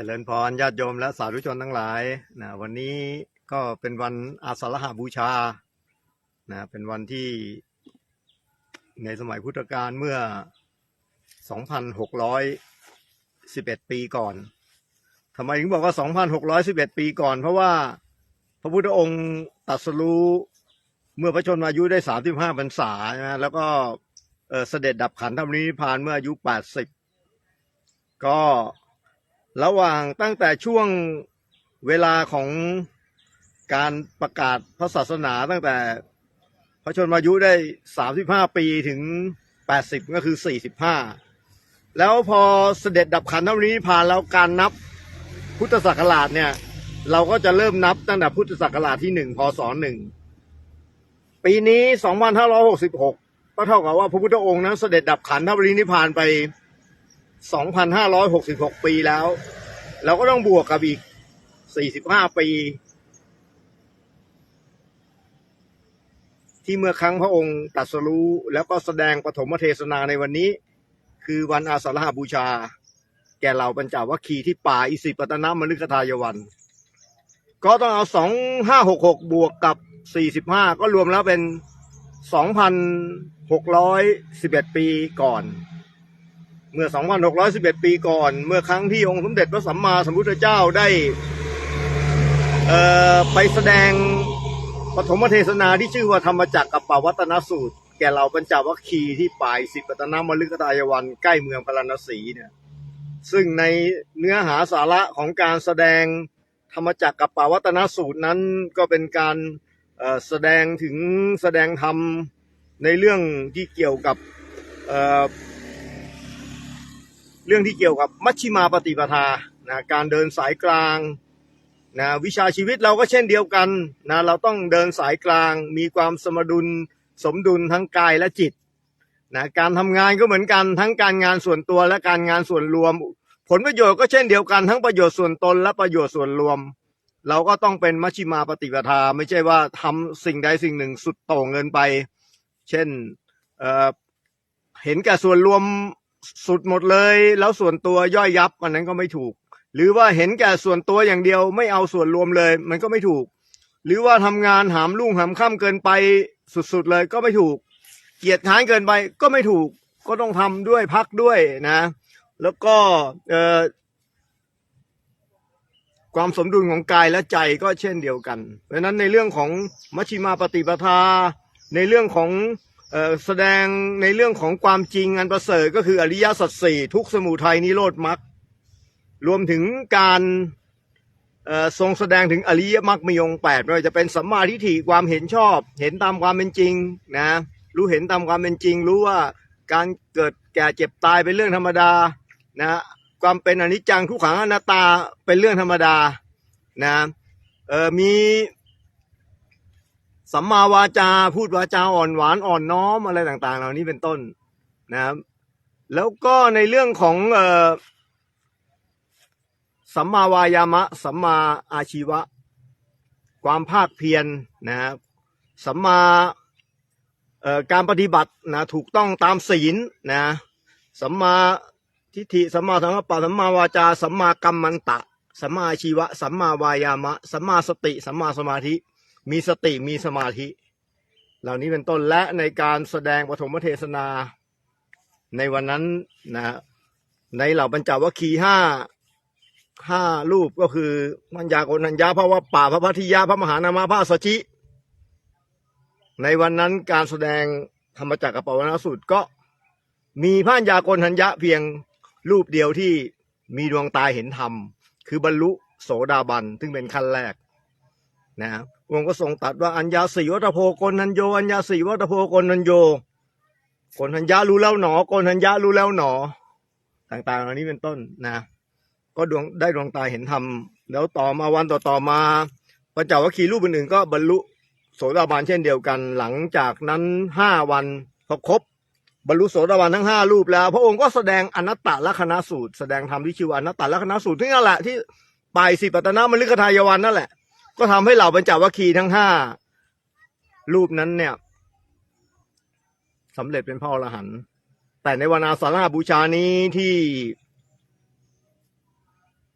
เจริญพรญาติโยมและสาธุชนทั้งหลายนะวันนี้ก็เป็นวันอาสาฬหบูชานะเป็นวันที่ในสมัยพุทธกาลเมื่อ 2,611 ปีก่อนทำไมถึงบอกว่า 2,611 ปีก่อน เพราะว่าพระพุทธองค์ตรัสรู้เมื่อพระชนมายุได้ 35พรรษานะแล้วก็เสด็จดับขันธปรินิพพานเมื่ออายุ 80 ก็ ระหว่างตั้งแต่ช่วงเวลาของการประกาศพระศาสนาตั้งแต่พระชนมายุได้สามสิบห้าปีถึงแปดสิบก็คือสี่สิบห้าแล้วพอเสด็จดับขันธปรินิพานแล้วการนับพุทธศักราชเนี่ย เราก็จะเริ่มนับตั้งแต่พุทธศักราชที่หนึ่งพศหนึ่งปีนี้สองพันห้าร้อยหกสิบหกก็เท่ากับว่าพระพุทธองค์นั้นเสด็จดับขันธปรินิพพานไป 2,566 ปีแล้ว เราก็ต้องบวกกับอีก 45 ปี ที่เมื่อครั้งพระองค์ตรัสรู้แล้วก็แสดงปฐมเทศนาในวันนี้ คือวันอาสาฬหบูชา แก่เหล่าบรรจาวัคคีที่ป่าอิสิปตนมฤคทายวัน ก็ต้องเอา 2566 บวกกับ 45 ก็รวมแล้วเป็น 2,611 ปีก่อน เมื่อ 2,611 ปีก่อน เมื่อครั้งที่องค์สมเด็จพระสัมมาสัมพุทธเจ้าได้เอ่อไปแสดงปฐมเทศนาที่ชื่อว่าธรรมจักรกับปวัตนสูตร แก่เราปัญจวัคคีที่ป่ายสิปตนามฤคทายวันใกล้เมืองพาราณสีเนี่ยซึ่งในเนื้อหาสาระของการแสดงธรรมจักรกับปวัตนสูตรนั้นก็เป็นการแสดงถึงแสดงธรรมในเรื่องที่เกี่ยวกับ เรื่องที่เกี่ยวกับมัชชิมาปฏิปทานะการเดินสายกลางนะวิชาชีวิตเราก็เช่นเดียวกันนะเราต้องเดินสายกลาง มีความสมดุลสมดุลทั้งกายและจิตนะการทำงานก็เหมือนกันทั้งการงานส่วนตัวและการงานส่วนรวม ผลประโยชน์ก็เช่นเดียวกันทั้งประโยชน์ส่วนตนและประโยชน์ส่วนรวม เราก็ต้องเป็นมัชชิมาปฏิปทา ไม่ใช่ว่าทำสิ่งใดสิ่งหนึ่งสุดโต่งเกินไป เช่นเเห็นแก่ส่วนรวม สุดหมดเลย แล้วส่วนตัวย่อยยับอันนั้นก็ไม่ถูก หรือว่าเห็นแก่ส่วนตัวอย่างเดียวไม่เอาส่วนรวมเลย มันก็ไม่ถูก หรือว่าทำงานหามลุ่งหามค่ำเกินไปสุดๆเลยก็ไม่ถูก เกียรติค้านเกินไปก็ไม่ถูก ก็ต้องทำด้วยพักด้วยนะ แล้วก็เอ่อความสมดุลของกายและใจก็เช่นเดียวกัน เพราะฉะนั้นในเรื่องของมัชฌิมาปฏิปทา ในเรื่องของ แสดงในเรื่องของความจริงอันประเสริฐก็คืออริยสัจสี่ทุกสมุทัยนิโรธมรรครวมถึงการทรงแสดงถึงอริยมรรคมีองแปดไม่ว่าจะเป็นสัมมาทิฏฐิความเห็นชอบ เห็นตามความเป็นจริงนะรู้เห็นตามความเป็นจริง รู้ว่าการเกิดแก่เจ็บตายเป็นเรื่องธรรมดานะความเป็นอนิจจังทุกขังอนัตตาเป็นเรื่องธรรมดานะมี สัมมาวาจา พูดวาจาอ่อนหวานอ่อนน้อมอะไรต่าง ๆ เหล่านี้เป็นต้นนะครับ แล้วก็ในเรื่องของเออสัมมาวายามะ สัมมาอาชีวะ ความภาคเพียรนะครับสัมมาการปฏิบัตินะถูกต้องตามศีลนะสัมมาทิฏฐิสัมมาสังกัปปะสัมมาวาจา สัมมากัมมันตะ สัมมาอาชีวะ สัมมาวายามะ สัมมาสติ สัมมาสมาธิ มีสติมีสมาธิ เหล่านี้เป็นต้นและในการแสดงปฐมเทศนา ในวันนั้นนะในเหล่าบรรจาวัคคีห้าห้ารูปก็คือมัญญาโกนัญญาพระวป่าพระพัทิยาพระมหานามาพระสชิในวันนั้นการแสดงธรรมจักรกับปวัณสูตรก็มีพระัญญาโกนัญญาเพียงรูปเดียวที่มีดวงตาเห็นธรรม คือบรรลุโสดาบันซึ่งเป็นขั้นแรกนะ องค์ก็ทรงตัดว่าอัญญาสีวัตโพกนัญโยอัญญาสีวัตโพกนัญโยกนัญญารู้แล้วหนอกนัญญารู้แล้วหนอ ต่างๆเหล่านี้เป็นต้นนะ ก็ดวงได้ดวงตาเห็นธรรมแล้วต่อมาวันต่อต่อมาปัญจวัคคีย์รูปอื่นๆก็บรรลุโสดาบันเช่นเดียวกัน หลังจากนั้นห้าวันพอครบบรรลุโสดาบันทั้งห้ารูปแล้ว พระองค์ก็แสดงอนัตตลักษณสูตร แสดงธรรมที่ชื่อว่าอนัตตลักษณสูตรที่นั่นแหละที่ปลายสิปัตตนามฤคทายวันนั่นแหละ ก็ทำให้เหล่าบรรจวัคคีทั้งห้ารูปนั้นเนี่ยสำเร็จเป็นพระอรหันต์แต่ในวันอาสาฬหบูชานี้ที่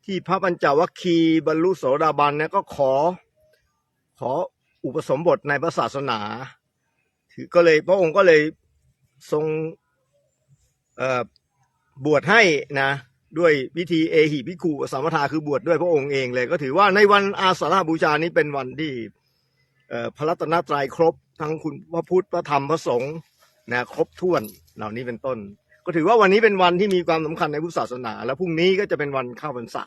ที่พระปัญจาวัคคีบรรลุโสดาบันเนี่ยก็ขอ ขออุปสมบทในพระศาสนาถือก็เลย พระองค์ก็เลยทรงบวชให้นะ ด้วยวิธีเอหิพิคูสามทาคือบวชด้วยพระองค์เองเลย ก็ถือว่าในวันอาสาฬหบูชานี้เป็นวันที่พระรัตนตรัยครบ ทั้งคุณพระพุทธพระธรรมพระสงฆ์นะครบถ้วนเหล่านี้เป็นต้น ก็ถือว่าวันนี้เป็นวันที่มีความสำคัญในพุทธศาสนา และพรุ่งนี้ก็จะเป็นวันเข้าพรรษา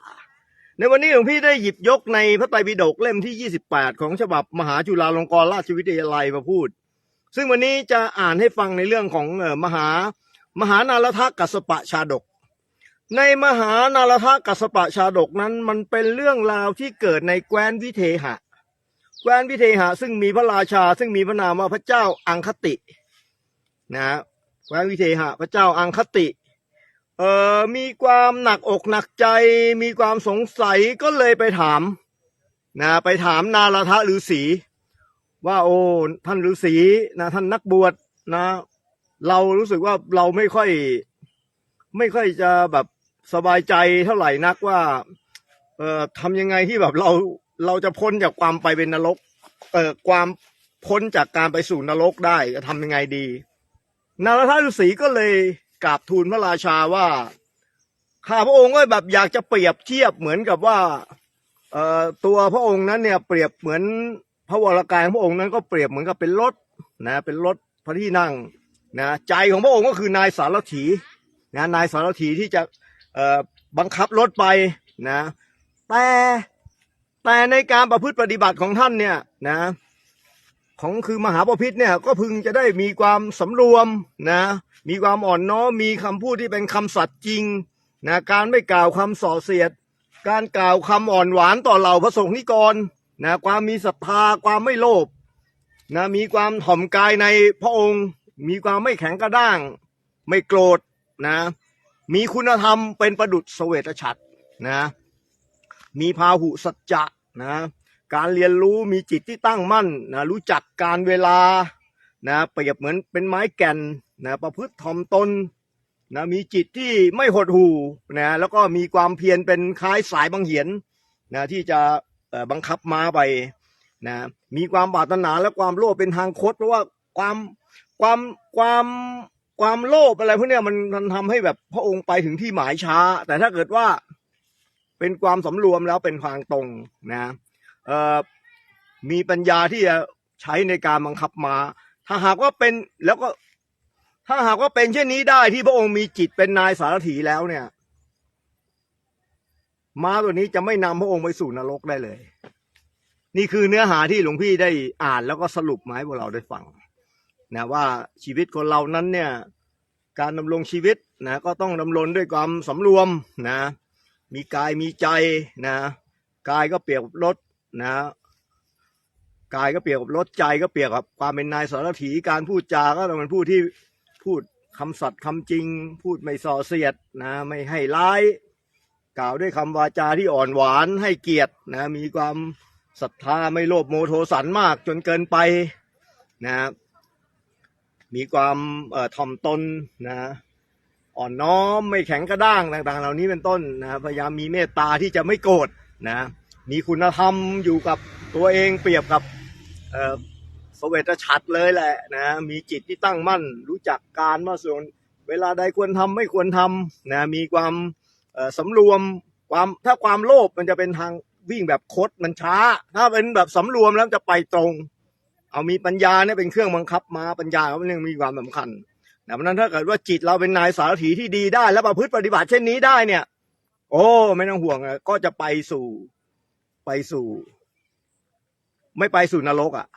ในวันนี้หลวงพี่ได้หยิบยกในพระไตรปิฎกเล่มที่ 28 ของฉบับมหาจุฬาลงกรณราชวิทยาลัยมาพูด ซึ่งวันนี้จะอ่านให้ฟังในเรื่องของมหามหานารทกัสปะชาดก ในมหานารทกัสปะชาดกนั้น มันเป็นเรื่องราวที่เกิดในแคว้นวิเทหะ แคว้นวิเทหะ ซึ่งมีพระราชา ซึ่งมีพระนามว่าพระเจ้าอังคติ นะแคว้นวิเทหะ พระเจ้าอังคติ เอ่อมีความหนักอกหนักใจ มีความสงสัยก็เลยไปถาม นะไปถามนารทะฤาษีว่าโอ้ท่านฤาษีนะท่านนักบวชนะ เรารู้สึกว่าเราไม่ค่อย ไม่ค่อยจะแบบ สบายใจเท่าไหร่นักว่า เอ่อทำยังไงที่แบบเราเราจะพ้นจากความไปเป็นนรก เอ่อความพ้นจากการไปสู่นรกได้จะทำยังไงดีนารทฤาษีก็เลยกราบทูลพระราชาว่าข้าพระองค์ก็แบบอยากจะเปรียบเทียบเหมือนกับว่าเอ่อตัวพระองค์นั้นเนี่ยเปรียบเหมือนพระวรากายของพระองค์นั้นก็เปรียบเหมือนกับเป็นรถนะเป็นรถพระที่นั่งนะใจของพระองค์ก็คือนายสารถีนะนายสารถีที่จะ บังคับรถไปนะแต่แต่ในการประพฤติปฏิบัติของท่านเนี่ยนะของคือมหาปพิธเนี่ยก็พึงจะได้มีความสำรวมนะมีความอ่อนน้อมมีคำพูดที่เป็นคำสัตย์จริงนะการไม่กล่าวคำส่อเสียด การกล่าวคำอ่อนหวานต่อเหล่าพระสงฆ์นิกรนะความมีศรัทธาความไม่โลภนะมีความถ่อมกายในพระองค์ มีความไม่แข็งกระด้าง ไม่โกรธนะ มีคุณธรรมเป็นประดุษเสวตฉัตรนะ มีพาหุสัจจะนะ การเรียนรู้มีจิตที่ตั้งมั่นนะรู้จักการเวลานะเปรียบเหมือนเป็นไม้แก่นนะประพฤติถ่อมตนนะมีจิตที่ไม่หดหู่นะแล้วก็มีความเพียรเป็นคล้ายสายบังเหียนนะที่จะบังคับมาไปนะมีความปรารถนาและความโลภเป็นทางคดเพราะว่าความความความ ความโลภอะไรพวกเนี้ยมันมันทำให้แบบพระองค์ไปถึงที่หมายช้า แต่ถ้าเกิดว่าเป็นความสำรวมแล้วเป็นทางตรงนะเอ่อมีปัญญาที่จะใช้ในการบังคับมา ถ้าหากว่าเป็นแล้วก็ถ้าหากว่าเป็นเช่นนี้ได้ที่พระองค์มีจิตเป็นนายสารถีแล้วเนี่ย ม้าตัวนี้จะไม่นำพระองค์ไปสู่นรกได้เลย นี่คือเนื้อหาที่หลวงพี่ได้อ่านแล้วก็สรุปมาให้พวกเราได้ฟัง นะว่าชีวิตคนเรานั้นเนี่ยการดำรงชีวิตนะก็ต้องดำรงด้วยความสำรวมนะมีกายมีใจนะกายก็เปรียบกับรถนะกายก็เปรียบกับรถใจก็เปรียบกับความเป็นนายสารถีการพูดจาก็ต้องเป็นผู้ที่พูดคำสัตย์คำจริง พูดไม่ส่อเสียดนะไม่ให้ร้าย กล่าวด้วยคำวาจาที่อ่อนหวานให้เกียรตินะมีความศรัทธาไม่โลภโมโทสันมากจนเกินไปนะครับ มีความเอ่อถ่อมตนนะอ่อนน้อมไม่แข็งกระด้างต่างๆ เหล่านี้เป็นต้นนะพยายามมีเมตตาที่จะไม่โกรธนะมีคุณธรรมอยู่กับตัวเองเปรียบกับเอ่อสเวตฉัตรเลยแหละนะมีจิตที่ตั้งมั่น รู้จักการว่าส่วนเวลาใดควรทำไม่ควรทำนะมีความเอ่อสำรวมความถ้าความโลภมันจะเป็นทางวิ่งแบบคดมันช้า ถ้าเป็นแบบสำรวมแล้วจะไปตรง เอามีปัญญาเนี่ยเป็นเครื่องบังคับมาปัญญาเขาเป็นเรื่องมีความสำคัญนะเพราะนั้นถ้าเกิดว่าจิตเราเป็นนายสารถีที่ดีได้ แล้วประพฤติปฏิบัติเช่นนี้ได้เนี่ย โอ้ ไม่ต้องห่วงก็จะไปสู่ไปสู่ ไม่ไปสู่นรกอะ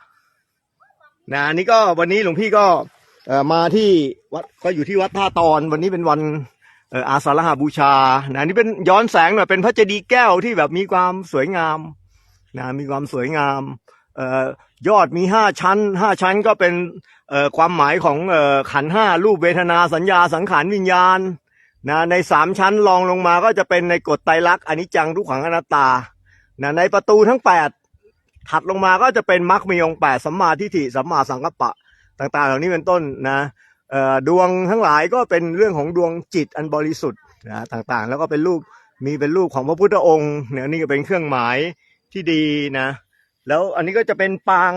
นะนี่ก็วันนี้หลวงพี่ก็เอ่อมาที่วัดก็อยู่ที่วัดท่าตอนวันนี้เป็นวันเอ่ออาสาฬหบูชานะนี่เป็นย้อนแสงหน่อยเป็นพระเจดีย์แก้วที่แบบมีความสวยงามนะมีความสวยงาม ยอดมีห้าชั้นห้าชั้นก็เป็นความหมายของอขันห้ารูปเวทนาสัญญาสังขารวิญญาณนะในสามชั้นรองลงมาก็จะเป็นในกฎไตรลักษณ์อนิจจังทุกขังอนัตตานะในประตูทั้งแปดถัดลงมาก็จะเป็นมรรคมีองแปดสัมมาทิฏฐิสัมมาสังกัปปะ ต่างๆ เหล่านี้เป็นต้นนะดวงทั้งหลายก็เป็นเรื่องของดวงจิตอันบริสุทธิ์นะต่างๆ แล้วก็เป็นรูปมีเป็นรูปของพระพุทธองค์เนี่ยนี่ก็เป็นเครื่องหมายที่ดีนะ แล้วอันนี้ก็จะเป็นปาง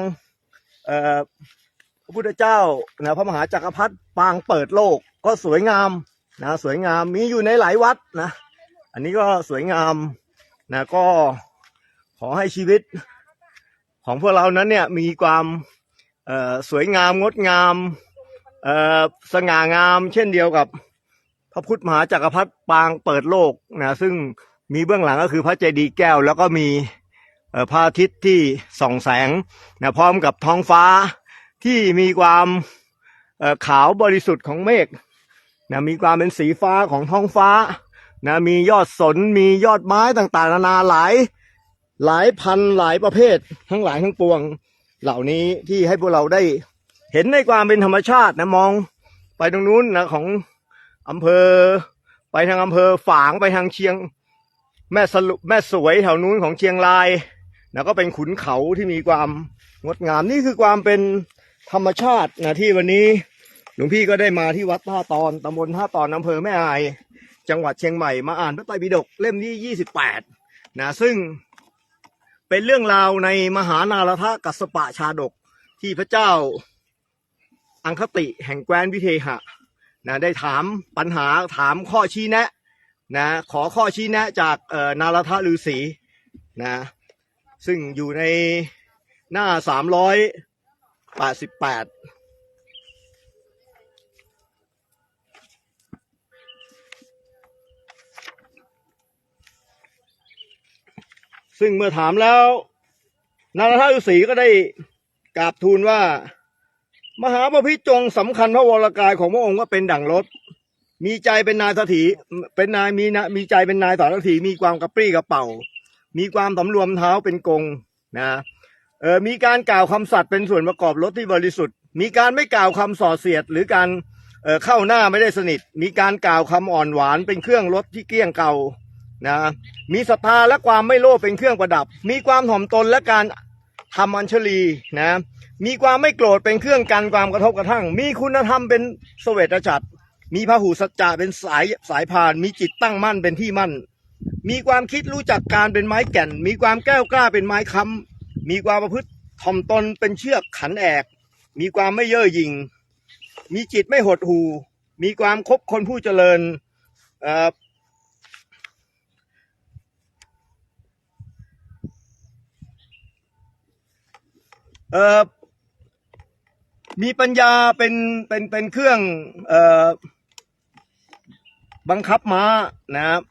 พระพุทธเจ้านะพระมหาจักรพรรดิปางเปิดโลกก็สวยงามนะสวยงามมีอยู่ในหลายวัดนะ อันนี้ก็สวยงามนะก็ขอให้ชีวิตของพวกเรานั้นเนี่ยมีความสวยงามงดงามสง่างาม เช่นเดียวกับพระพุทธมหาจักรพรรดิปางเปิดโลกนะซึ่งมีเบื้องหลังก็คือพระเจดีย์แก้วแล้วก็มี พระอาทิตย์ที่ส่องแสงนะพร้อมกับท้องฟ้าที่มีความขาวบริสุทธิ์ของเมฆนะมีความเป็นสีฟ้าของท้องฟ้านะมียอดสนมียอดไม้ต่างๆ นานาหลายหลายพันหลายประเภท ทั้งหลายทั้งปวง เหล่านี้ที่ให้พวกเราได้เห็นในความเป็นธรรมชาตินะมองไปตรงนู้นนะของอำเภอ ไปทางอำเภอฝางไปทางเชียง แม่สลุแม่สวยแถวนู้นของเชียงราย นะก็เป็นขุนเขาที่มีความงดงามนี่คือความเป็นธรรมชาตินะที่วันนี้หลวงพี่ก็ได้มาที่วัดท่าตอนตำบลท่าตอนอำเภอแม่อาย จังหวัดเชียงใหม่มาอ่านพระไตรปิฎกเล่มที่ 28 นะซึ่งเป็นเรื่องราวในมหานารทกัสปะชาดกที่พระเจ้าอังคติแห่งแคว้นวิเทหะนะได้ถามปัญหาถามข้อชี้แนะนะขอข้อชี้แนะจากเอ่อนารทฤาษีนะ ซึ่งอยู่ในหน้าสามร้อยแปดสิบแปดซึ่งเมื่อถามแล้ว นารทฤาษีก็ได้กราบทูลว่า มหาปพิจงสำคัญพระวรากายของพระองค์ว่าเป็นดั่งรถมีใจเป็นนายสถีเป็นนายมีนะมีใจเป็นนายสารถีมีความกระปรี้กระเป๋า มีความสำรวมเท้าเป็นกงนะเออมีการกล่าวคำสัตย์เป็นส่วนประกอบรถที่บริสุทธิ์ มีการไม่กล่าวคำส่อเสียด หรือการเออเข้าหน้าไม่ได้สนิท มีการกล่าวคำอ่อนหวานเป็นเครื่องรถที่เกลี้ยงเก่านะมีศรัทธาและความไม่โลภเป็นเครื่องประดับ มีความถ่อมตนและการทำอัญชลีนะมีความไม่โกรธเป็นเครื่องกันความกระทบกระทั่ง มีคุณธรรมเป็นเสวตฉัตรมีพหูสัจจะเป็นสายสายพาน มีจิตตั้งมั่นเป็นที่มั่น มีความคิดรู้จักการเป็นไม้แก่น มีความแก้วกล้าเป็นไม้ค้ำมีความประพฤติถ่อมตนเป็นเชือกขันแอก มีความไม่เย่อหยิ่ง มีจิตไม่หดหู่ มีความคบคนผู้เจริญเอ่อเอ่อมีปัญญาเป็นเป็นเป็นเครื่องเอ่อบังคับม้านะครับ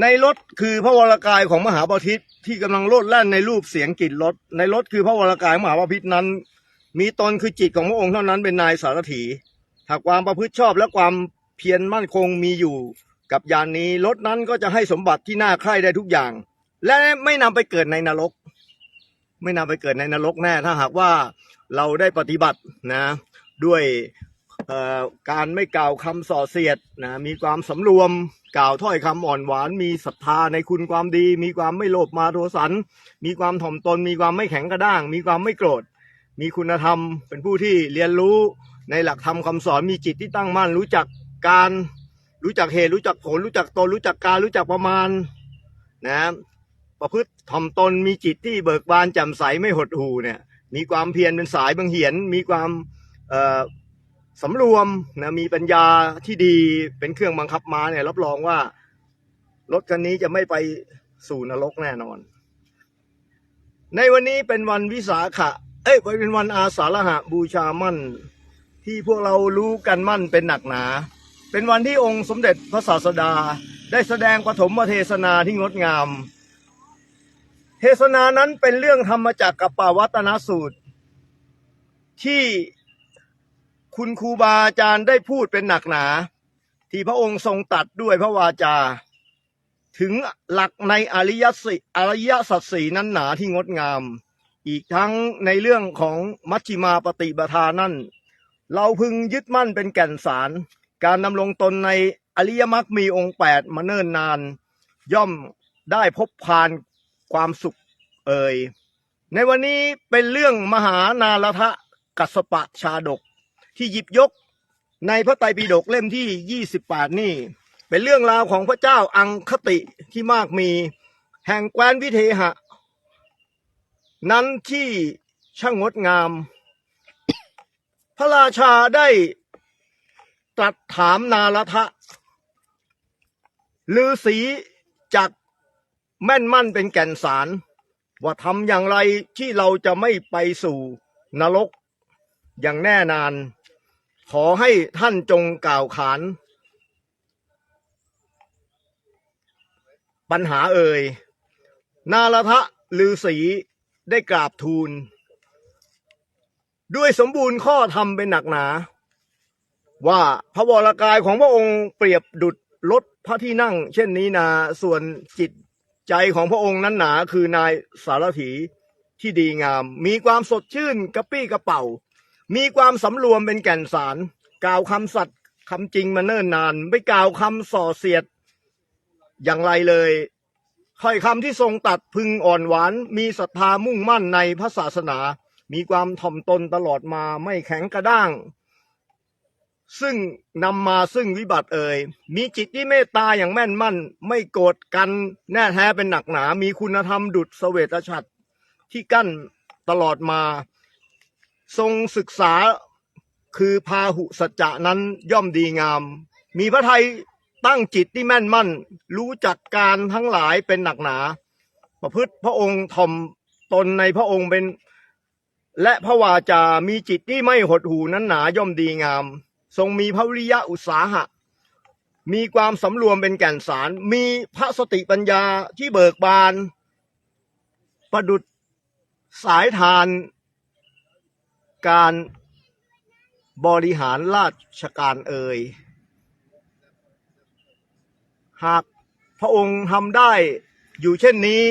ในรถคือพระวรากายของมหาบพิตที่กำลังโลดแล่นในรูปเสียงกลิ่นรถในรถคือพระวรากายมหาบพิตนั้น มีตนคือจิตของพระองค์เท่านั้นเป็นนายสารถีหากความประพฤติชอบและความเพียรมั่นคงมีอยู่กับยานนี้รถนั้นก็จะให้สมบัติที่น่าใคร่ได้ทุกอย่าง และไม่นำไปเกิดในนรก ไม่นำไปเกิดในนรกแน่ถ้าหากว่าเราได้ปฏิบัตินะ ด้วย การไม่กล่าวคำส่อเสียดนะมีความสำรวมกล่าวถ้อยคำอ่อนหวาน มีศรัทธาในคุณความดี มีความไม่โลภมาโทสัน มีความถ่อมตน มีความไม่แข็งกระด้าง มีความไม่โกรธ มีคุณธรรม เป็นผู้ที่เรียนรู้ในหลักธรรมคำสอน มีจิตที่ตั้งมั่น รู้จักการ รู้จักเหตุ รู้จักผล รู้จักตน รู้จักการรู้จักประมาณนะประพฤติถ่อมตน มีจิตที่เบิกบานแจ่มใสไม่หดหู่เนี่ย มีความเพียรเป็นสายบังเหียน มีความเอ่อ สำรวมนะมีปัญญาที่ดีเป็นเครื่องบังคับม้าเนี่ยรับรองว่ารถคันนี้จะไม่ไปสู่นรกแน่นอน ในวันนี้เป็นวันวิสาขะ เอ้ยเป็นวันอาสาฬหะบูชามั่น ที่พวกเรารู้กันมั่นเป็นหนักหนา เป็นวันที่องค์สมเด็จพระศาสดา ได้แสดงปฐมเทศนาที่งดงาม เทศนานั้นเป็นเรื่องธรรมจักรกับปวัตนสูตร ที่ คุณครูบาอาจารย์ได้พูดเป็นหนักหนา ที่พระองค์ทรงตัดด้วยพระวาจา ถึงหลักในอริยสิอริยสัจสีนั้นหนาที่งดงาม อีกทั้งในเรื่องของมัชฌิมาปฏิปทานั่น เราพึงยึดมั่นเป็นแก่นสาร การดำรงตนในอริยมรรคมีองค์แปดมาเนิ่นนาน ย่อมได้พบพานความสุขเอ่ยในวันนี้เป็นเรื่องมหานารทะกัสปะชาดก ที่หยิบยกในพระไตรปิฎกเล่มที่ 28 นี่ เป็นเรื่องราวของพระเจ้าอังคติที่มากมีแห่งแคว้นวิเทหะ นั้นที่ช่างงดงาม พระราชาได้ตรัสถามนาลทะลือสีจากแม่นมั่นเป็นแก่นสาร ว่าทำอย่างไรที่เราจะไม่ไปสู่นรกอย่างแน่นาน ขอให้ท่านจงกล่าวขาน ปัญหาเอ่ย นาลทะลือสีได้กราบทูล ด้วยสมบูรณ์ข้อธรรมเป็นหนักหนา ว่าพระวรากายของพระองค์เปรียบดุจรถพระที่นั่ง เช่นนี้นาส่วนจิตใจของพระองค์นั้นหนาคือนายสารถีที่ดีงาม มีความสดชื่นกระปี้กระเป๋า มีความสำรวมเป็นแก่นสาร กล่าวคำสัตย์คำจริงมาเนิ่นนาน ไม่กล่าวคำส่อเสียด อย่างไรเลยถ้อยคำที่ทรงตัดพึงอ่อนหวาน มีศรัทธามุ่งมั่นในพระศาสนา มีความถ่อมตนตลอดมาไม่แข็งกระด้าง ซึ่งนำมาซึ่งวิบัติเอ่ยมีจิตที่เมตตาอย่างแม่นมั่น ไม่โกรธกันแน่แท้เป็นหนักหนา มีคุณธรรมดุจเสเวตฉัตรที่กั้นตลอดมา ทรงศึกษาคือพาหุสัจจะนั้นย่อมดีงาม มีพระไทยตั้งจิตที่แม่นมั่น รู้จักการทั้งหลายเป็นหนักหนา ประพฤติพระองค์ถ่อมตนในพระองค์เป็น และพระวาจา มีจิตที่ไม่หดหูนั้นหนาย่อมดีงาม ทรงมีพระวิริยะอุตสาหะ มีความสำรวมเป็นแก่นสาร มีพระสติปัญญาที่เบิกบาน ประดุดสายทาน การบริหารราชการเอ่ย หากพระองค์ทำได้อยู่เช่นนี้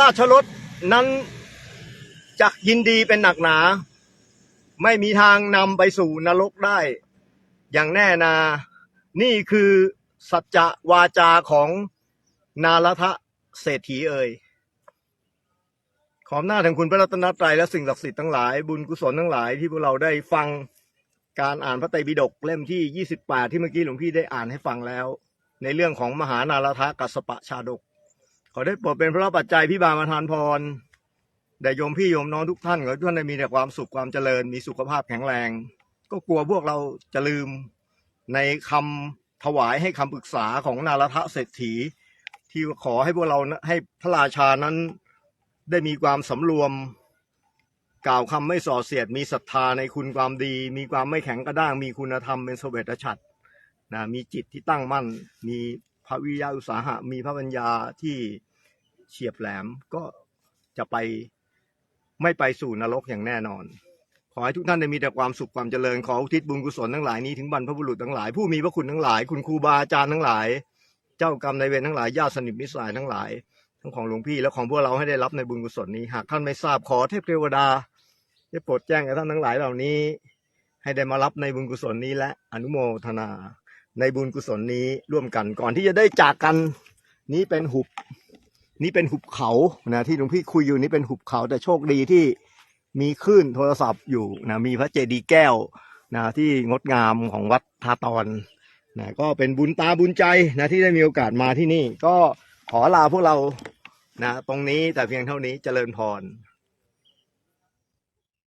ราชรถนั้นจะยินดีเป็นหนักหนา ไม่มีทางนำไปสู่นรกได้ อย่างแน่นา นี่คือสัจจะวาจาของนาลทะเศรษฐีเอ่ย ขออำนาจแห่งคุณพระรัตนตรัยและสิ่งศักดิ์สิทธิ์ทั้งหลายบุญกุศลทั้งหลายที่พวกเราได้ฟังการอ่านพระไตรปิฎกเล่มที่ 28 ที่เมื่อกี้หลวงพี่ได้อ่านให้ฟังแล้ว ในเรื่องของมหานาลทะกัสสปะชาดก ขอได้โปรดเป็นพระปัจจัยพิบาลมาทานพรแด่โยมพี่โยมน้องทุกท่านขอท่านได้มีแต่ความสุขความเจริญ มีสุขภาพแข็งแรง ก็กลัวพวกเราจะลืมในคำถวายให้คำปรึกษาของนาลทะเศรษฐี ที่ขอให้พวกเราให้พระราชานั้น ได้มีความสำรวม กล่าวคำไม่ส่อเสียด มีศรัทธาในคุณความดี มีความไม่แข็งกระด้าง มีคุณธรรมเป็นเสวตฉัตรนะมีจิตที่ตั้งมั่น มีพระวิยะอุตสาหะ มีพระปัญญาที่เฉียบแหลมก็จะไปไม่ไปสู่นรกอย่างแน่นอน ขอให้ทุกท่านได้มีแต่ความสุขความเจริญขออุทิศบุญกุศลทั้งหลายนี้ถึงบรรพบุรุษทั้งหลายผู้มีพระคุณทั้งหลาย คุณครูบาอาจารย์ทั้งหลาย เจ้ากรรมนายเวรทั้งหลายญาติสนิทมิตรสหายทั้งหลาย ทั้งของหลวงพี่และของพวกเราให้ได้รับในบุญกุศลนี้ หากท่านไม่ทราบขอเทพเทวดาได้โปรดแจ้งกับท่านทั้งหลายเหล่านี้ ให้ได้มารับในบุญกุศลนี้และอนุโมทนาในบุญกุศลนี้ร่วมกันก่อนที่จะได้จากกันนี้เป็นหุบ นี่เป็นหุบเขานะที่หลวงพี่คุยอยู่นี่เป็นหุบเขา แต่โชคดีที่มีคลื่นโทรศัพท์อยู่นะมีพระเจดีย์แก้วนะที่งดงามของวัดทาตอนนะก็เป็นบุญตาบุญใจนะที่ได้มีโอกาสมาที่นี่ ก็ขอลาพวกเรา นะตรงนี้แต่เพียงเท่านี้เจริญพร